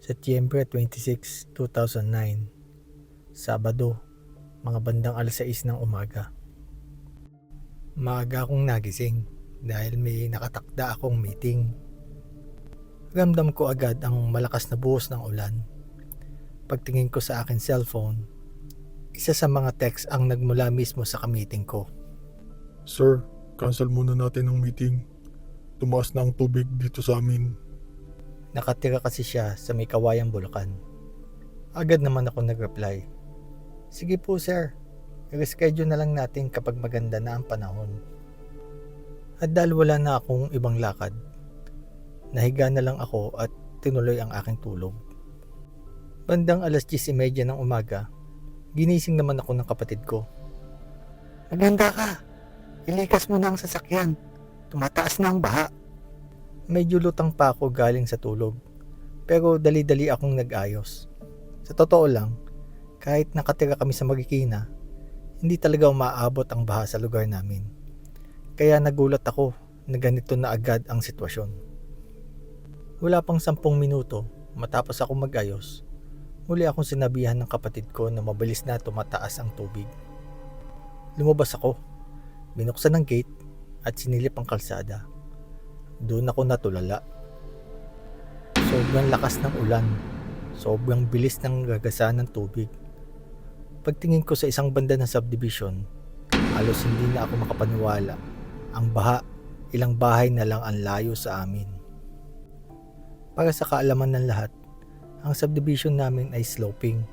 Setyembre 26, 2009 Sabado, mga bandang alas 6 ng umaga. Maaga akong nagising dahil may nakatakda akong meeting. Ramdam ko agad ang malakas na buhos ng ulan. Pagtingin ko sa akin cellphone, isa sa mga text ang nagmula mismo sa kamiting ko. Sir, cancel muna natin ang meeting. Tumaas na ang tubig dito sa amin. Nakatira kasi siya sa may kawayang bulakan. Agad naman ako nag-reply. Sige po sir, i-reschedule na lang natin kapag maganda na ang panahon. At dahil wala na akong ibang lakad, nahiga na lang ako at tinuloy ang aking tulog. Bandang alas 10.30 ng umaga, ginising naman ako ng kapatid ko. Maganda ka. Ilikas mo na ang sasakyan. Tumataas na ang baha. Medyo lutang pa ako galing sa tulog. Pero dali-dali akong nag-ayos. Sa totoo lang, kahit nakatira kami sa Marikina, hindi talaga umaabot ang baha sa lugar namin. Kaya nagulat ako na ganito na agad ang sitwasyon. Wala pang sampung minuto matapos ako mag-ayos, muli akong sinabihan ng kapatid ko na mabilis na tumataas ang tubig. Lumabas ako, binuksan ng gate at sinilip ang kalsada. Doon ako natulala. Sobrang lakas ng ulan. Sobrang bilis ng gagasan ng tubig. Pagtingin ko sa isang banda ng subdivision, halos hindi na ako makapaniwala. Ang baha, ilang bahay na lang ang layo sa amin. Para sa kaalaman ng lahat, ang subdivision namin ay sloping.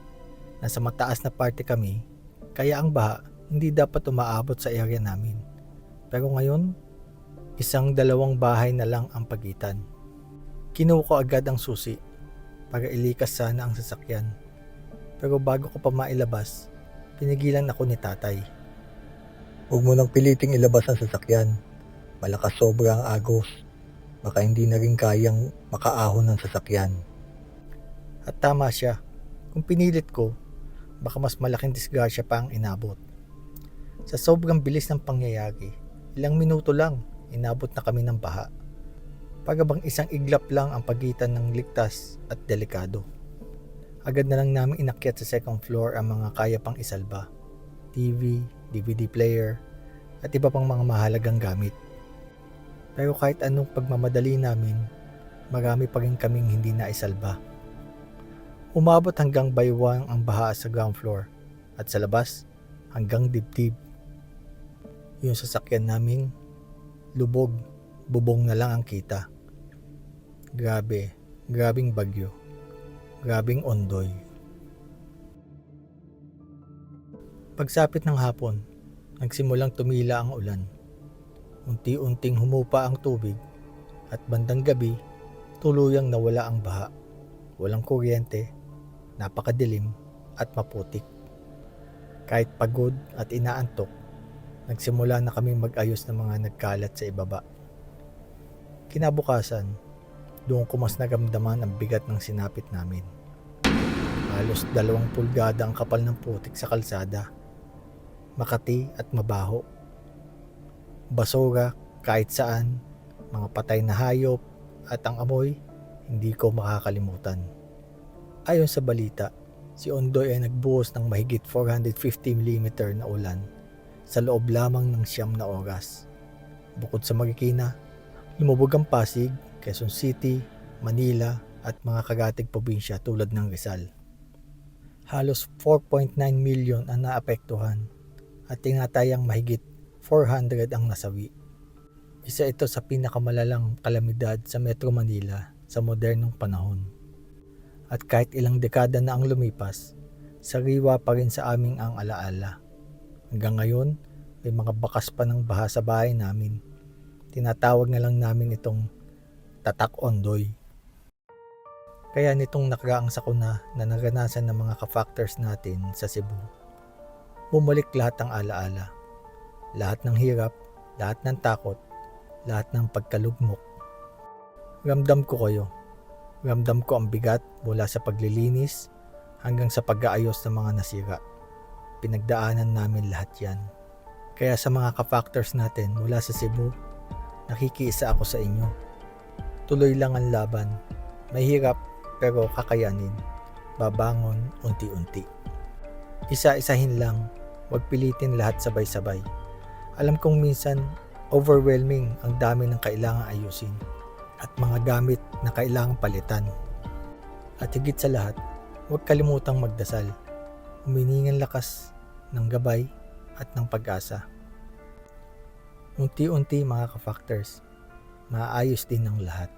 Nasa mataas na parte kami, kaya ang baha hindi dapat umaabot sa area namin. Pero ngayon, Isang dalawang bahay na lang ang pagitan. Kinuha ko agad ang susi para ilikas sana ang sasakyan. Pero bago ko pa mailabas, pinigilan ako ni tatay. Huwag mo nang piliting ilabas ang sasakyan. Malakas sobra ang agos. Baka hindi na rin kayang makaahon ng sasakyan. At tama siya. Kung pinilit ko, baka mas malaking disgrasya pa ang inabot. Sa sobrang bilis ng pangyayari, ilang minuto lang, inabot na kami ng baha. Pagabang isang iglap lang ang pagitan ng ligtas at delikado. Agad na lang namin inakyat sa second floor ang mga kaya pang isalba. TV, DVD player, at iba pang mga mahalagang gamit. Pero kahit anong pagmamadali namin, marami pa rin kaming hindi naisalba. Umabot hanggang baywang ang baha sa ground floor at sa labas hanggang dibdib. Yung sasakyan naming lubog, bubong na lang ang kita. Grabe, grabing bagyo. Grabing ondoy. Pagsapit ng hapon, nagsimulang tumila ang ulan. Unti-unting humupa ang tubig at bandang gabi, tuluyang nawala ang baha. Walang kuryente, napakadilim at maputik. Kahit pagod at inaantok, nagsimula na kami mag-ayos ng mga nagkalat sa ibaba. Kinabukasan, doon ko mas nagamdaman ang bigat ng sinapit namin. Halos dalawang pulgada ang kapal ng putik sa kalsada. Makati at mabaho. Basura kahit saan, mga patay na hayop at ang amoy, hindi ko makakalimutan. Ayon sa balita, si Ondoy ay nagbuhos ng mahigit 450 mm na ulan sa loob lamang ng siyam na oras. Bukod sa Marikina, lumubog ang Pasig, Quezon City, Manila at mga kagatig probinsya tulad ng Rizal. Halos 4.9 million ang naapektuhan at tinatayang mahigit 400 ang nasawi. Isa ito sa pinakamalalang kalamidad sa Metro Manila sa modernong panahon. At kahit ilang dekada na ang lumipas, sariwa pa rin sa aming ang alaala. Hanggang ngayon, may mga bakas pa ng baha sa bahay namin. Tinatawag na lang namin itong tatak ondoy. Kaya nitong nakaraang sakuna na naranasan ng mga ka-factors natin sa Cebu, bumalik lahat ng alaala. Lahat ng hirap, lahat ng takot, lahat ng pagkalugmok. Ramdam ko kayo. Ramdam ko ang bigat mula sa paglilinis hanggang sa pag-aayos ng mga nasira pinagdaanan namin lahat yan. Kaya sa mga ka-factors natin mula sa Cebu, nakikiisa ako sa inyo. Tuloy lang ang laban. Mahirap pero kakayanin. Babangon unti-unti. Isa-isahin lang, huwag pilitin lahat sabay-sabay. Alam kong minsan overwhelming ang dami ng kailangang ayusin at mga gamit na kailangang palitan. At higit sa lahat, huwag kalimutang magdasal. Huminingan lakas ng gabay at ng pag-asa. Unti-unti mga ka-factors, maayos din ang lahat.